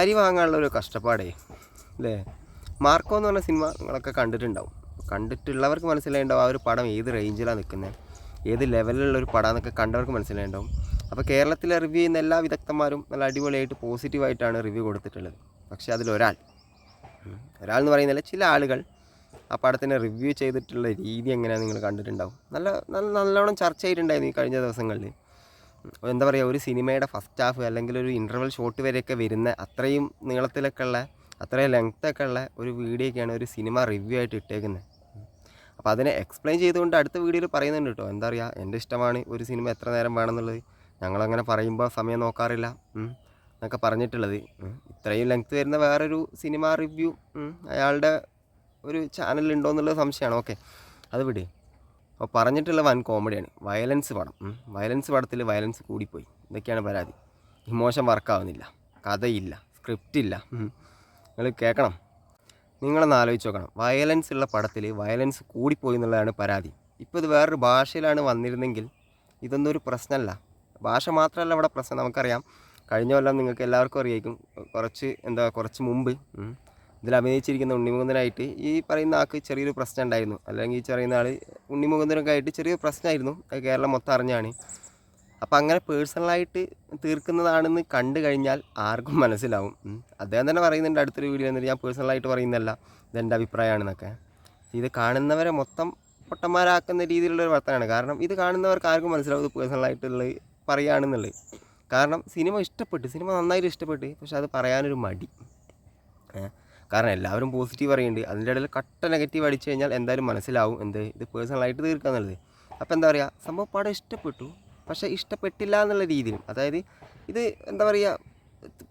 അരി വാങ്ങാനുള്ള ഒരു കഷ്ടപ്പാടേ അല്ലേ മാർക്കോ എന്ന് പറഞ്ഞ സിനിമ നിങ്ങളൊക്കെ കണ്ടിട്ടുണ്ടാവും. കണ്ടിട്ടുള്ളവർക്ക് മനസ്സിലായിണ്ടാവും ആ ഒരു പടം ഏത് റേഞ്ചിലാണ് നിൽക്കുന്നത് ഏത് ലെവലിലുള്ള ഒരു പടം എന്നൊക്കെ കണ്ടവർക്ക് മനസ്സിലായിണ്ടാവും അപ്പോൾ കേരളത്തിലെ റിവ്യൂ ചെയ്യുന്ന എല്ലാ വിദഗ്ധന്മാരും നല്ല അടിപൊളിയായിട്ട് പോസിറ്റീവായിട്ടാണ് റിവ്യൂ കൊടുത്തിട്ടുള്ളത്. പക്ഷേ അതിലൊരാൾ ഒരാൾ എന്ന് പറയുന്നില്ല ചില ആളുകൾ ആ പടത്തിനെ റിവ്യൂ ചെയ്തിട്ടുള്ള രീതി എങ്ങനെയാണ് നിങ്ങൾ കണ്ടിട്ടുണ്ടാവും. നല്ല നല്ല നല്ലോണം ചർച്ച ചെയ്തിട്ടുണ്ടായിരുന്നു ഈ കഴിഞ്ഞ ദിവസങ്ങളിൽ. എന്താ പറയുക ഒരു സിനിമയുടെ ഫസ്റ്റ് ഹാഫ് അല്ലെങ്കിൽ ഒരു ഇന്റർവൽ ഷോട്ട് വരെയൊക്കെ വരുന്ന അത്രയും നീളത്തിലൊക്കെ ഉള്ള അത്രയും ലെങ്ത്തൊക്കെ ഉള്ള ഒരു വീഡിയോ ഒക്കെയാണ് ഒരു സിനിമ റിവ്യൂ ആയിട്ട് ഇട്ടേക്കുന്നത്. അപ്പോൾ അതിനെ എക്സ്പ്ലെയിൻ ചെയ്തുകൊണ്ട് അടുത്ത വീഡിയോയിൽ പറയുന്നുണ്ട് കേട്ടോ. എന്താ പറയുക എന്റെ ഇഷ്ടമാണ് ഒരു സിനിമ എത്ര നേരം വേണമെന്നുള്ളത്. ഞങ്ങളങ്ങനെ പറയുമ്പോൾ സമയം നോക്കാറില്ല. എന്നൊക്കെ പറഞ്ഞിട്ടുള്ളത്. ഇത്രയും ലെങ്ത് വരുന്ന വേറൊരു സിനിമ റിവ്യൂ അയാളുടെ ഒരു ചാനലുണ്ടോ എന്നുള്ളത് സംശയമാണ്. ഓക്കെ അത് വിട്. അപ്പോൾ പറഞ്ഞിട്ടുള്ള വൻ കോമഡിയാണ്. വയലൻസ് പടം. വയലൻസ് പടത്തിൽ വയലൻസ് കൂടിപ്പോയി. ഇതൊക്കെയാണ് പരാതി. ഇമോഷൻ വർക്കാവുന്നില്ല. കഥയില്ല. സ്ക്രിപ്റ്റ് ഇല്ല നിങ്ങൾ കേൾക്കണം. നിങ്ങളൊന്ന് ആലോചിച്ച് നോക്കണം. വയലൻസ് ഉള്ള പടത്തിൽ വയലൻസ് കൂടിപ്പോയി എന്നുള്ളതാണ് പരാതി. ഇപ്പോൾ ഇത് വേറൊരു ഭാഷയിലാണ് വന്നിരുന്നെങ്കിൽ ഇതൊന്നും ഒരു പ്രശ്നമല്ല. ഭാഷ മാത്രമല്ല ഇവിടെ പ്രശ്നം. നമുക്കറിയാം. കഴിഞ്ഞ കൊല്ലം നിങ്ങൾക്ക് എല്ലാവർക്കും അറിയായിരിക്കും. കുറച്ച് എന്താ കുറച്ച് മുമ്പ് ഇതിൽ അഭിനയിച്ചിരിക്കുന്ന ഉണ്ണിമുകുന്ദനായിട്ട് ഈ പറയുന്ന ആൾക്ക് ചെറിയൊരു പ്രശ്നം ഉണ്ടായിരുന്നു. അല്ലെങ്കിൽ ഈ പറയുന്ന ആൾ ഉണ്ണിമുകുന്ദനൊക്കെ ആയിട്ട് ചെറിയ പ്രശ്നമായിരുന്നു കേരളം മൊത്തം അറിഞ്ഞാണ്. അപ്പോൾ അങ്ങനെ പേഴ്സണലായിട്ട് തീർക്കുന്നതാണെന്ന് കണ്ടു കഴിഞ്ഞാൽ ആർക്കും മനസ്സിലാവും. അദ്ദേഹം തന്നെ പറയുന്നുണ്ട് അടുത്തൊരു വീഡിയോ എന്നിട്ട് ഞാൻ പേഴ്സണലായിട്ട് പറയുന്നതല്ല. ഇതെന്റെ അഭിപ്രായമാണെന്നൊക്കെ. ഇത് കാണുന്നവരെ മൊത്തം പൊട്ടന്മാരാക്കുന്ന രീതിയിലുള്ള ഒരു വർത്തനാണ് കാരണം ഇത് കാണുന്നവർക്ക് ആർക്കും മനസ്സിലാവും ഇത് പേഴ്സണലായിട്ടുള്ളത് പറയുകയാണെന്നുള്ളത് കാരണം സിനിമ ഇഷ്ടപ്പെട്ട്. സിനിമ നന്നായിട്ട് ഇഷ്ടപ്പെട്ട്. പക്ഷെ അത് പറയാനൊരു മടി? കാരണം എല്ലാവരും പോസിറ്റീവ് പറയുന്നുണ്ട്. അതിന്റെ ഇടയിൽ കട്ട നെഗറ്റീവ് അടിച്ചു കഴിഞ്ഞാൽ എന്തായാലും മനസ്സിലാവും എന്ത് ഇത് പേഴ്സണലായിട്ട് തീർക്കുക എന്നുള്ളത്. അപ്പോൾ എന്താ പറയുക സംഭവം പടം ഇഷ്ടപ്പെട്ടു. പക്ഷേ ഇഷ്ടപ്പെട്ടില്ല എന്നുള്ള രീതിയിലും അതായത് ഇത് എന്താ പറയുക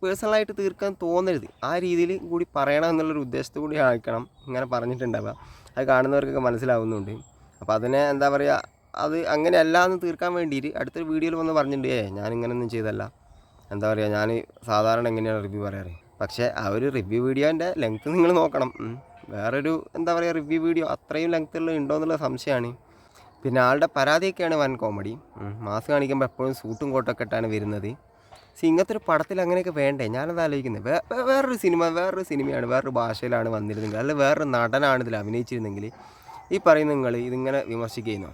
പേഴ്സണലായിട്ട് തീർക്കാൻ തോന്നരുത്. ആ രീതിയിൽ കൂടി പറയണം എന്നുള്ളൊരു ഉദ്ദേശത്തോടു കൂടി ആയിക്കണം ഇങ്ങനെ പറഞ്ഞിട്ടുണ്ടാവുക. അത് കാണുന്നവർക്കൊക്കെ മനസ്സിലാവുന്നുണ്ട്. അപ്പോൾ അതിനെ എന്താ പറയുക അത് അങ്ങനെയല്ല എന്ന് തീർക്കാൻ വേണ്ടിയിട്ട് അടുത്തൊരു വീഡിയോയിൽ വന്ന് പറഞ്ഞിട്ടുണ്ട്. ഏ ഞാനിങ്ങനൊന്നും ചെയ്തല്ല. എന്താ പറയുക ഞാൻ സാധാരണ എങ്ങനെയാണ് റിവ്യൂ പറയാറ്? പക്ഷേ ആ ഒരു റിവ്യൂ വീഡിയോന്റെ ലെങ്ത്ത് നിങ്ങൾ നോക്കണം. വേറൊരു എന്താ പറയുക റിവ്യൂ വീഡിയോ അത്രയും ലെങ്ത്തുള്ള ഉണ്ടോ എന്നുള്ള സംശയമാണ്. പിന്നെ ആളുടെ പരാതിയൊക്കെയാണ് വൻ കോമഡി മാസ് കാണിക്കുമ്പോൾ എപ്പോഴും സൂട്ടും കോട്ടൊക്കെ ഇട്ടാണ് വരുന്നത്. സി ഇങ്ങനത്തെ ഒരു പടത്തിൽ അങ്ങനെയൊക്കെ വേണ്ടേ? ഞാനത് ആലോചിക്കുന്നത്. വേ വേറൊരു സിനിമ വേറൊരു സിനിമയാണ് വേറൊരു ഭാഷയിലാണ് വന്നിരുന്നെങ്കിൽ അല്ലെങ്കിൽ വേറൊരു നടനാണ് ഇതിൽ അഭിനയിച്ചിരുന്നെങ്കിൽ. ഈ പറയുന്ന നിങ്ങൾ ഇതിങ്ങനെ വിമർശിക്കുന്നോ.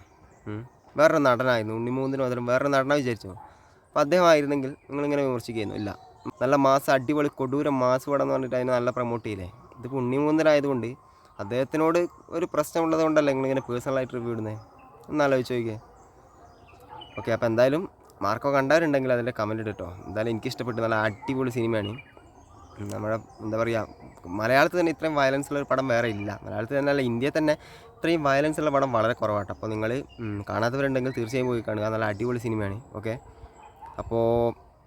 വേറൊരു നടനായിരുന്നു ഉണ്ണിമൂന്നിന് മാത്രം വേറൊരു നടനാണ് വിചാരിച്ചോ? അപ്പോൾ അദ്ദേഹമായിരുന്നെങ്കിൽ നിങ്ങളിങ്ങനെ വിമർശിക്കുന്നു ഇല്ല. നല്ല മാസം അടിപൊളി കൊടൂരം മാസ് പടം എന്ന് പറഞ്ഞിട്ട് അതിനെ നല്ല പ്രൊമോട്ട് ചെയ്യില്ലേ? ഇതിപ്പോൾ ഉണ്ണിമൂന്നനായതുകൊണ്ട് അദ്ദേഹത്തിനോട് ഒരു പ്രശ്നമുള്ളത് കൊണ്ടല്ലേ നിങ്ങളിങ്ങനെ പേഴ്സണലായിട്ട് റിവ്യൂ ഇടുന്നത് ഒന്ന് ആലോചിച്ച് നോക്കിയേ. ഓക്കെ അപ്പോൾ എന്തായാലും മാർക്കോ കണ്ടവരുണ്ടെങ്കിൽ അതിന്റെ കമന്റ് ഇട്ടോ എന്തായാലും എനിക്ക് ഇഷ്ടപ്പെട്ടു നല്ല അടിപൊളി സിനിമയാണ് നമ്മുടെ എന്താ പറയുക മലയാളത്തിൽ തന്നെ ഇത്രയും വയലൻസ് ഉള്ള ഒരു പടം വേറെ ഇല്ല. മലയാളത്തിൽ തന്നെ അല്ല ഇന്ത്യയിൽ തന്നെ ഇത്രയും വയലൻസ് ഉള്ള പടം വളരെ കുറവാട്ടോ. അപ്പോൾ നിങ്ങൾ കാണാത്തവരുണ്ടെങ്കിൽ തീർച്ചയായും പോയി കാണുക. നല്ല അടിപൊളി സിനിമയാണ് ഓക്കെ അപ്പോൾ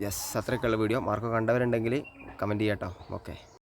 യെസ് അത്രയൊക്കെയുള്ള വീഡിയോ മാർക്ക് കണ്ടവരുണ്ടെങ്കിൽ കമന്റ് ചെയ്യാം കേട്ടോ ഓക്കെ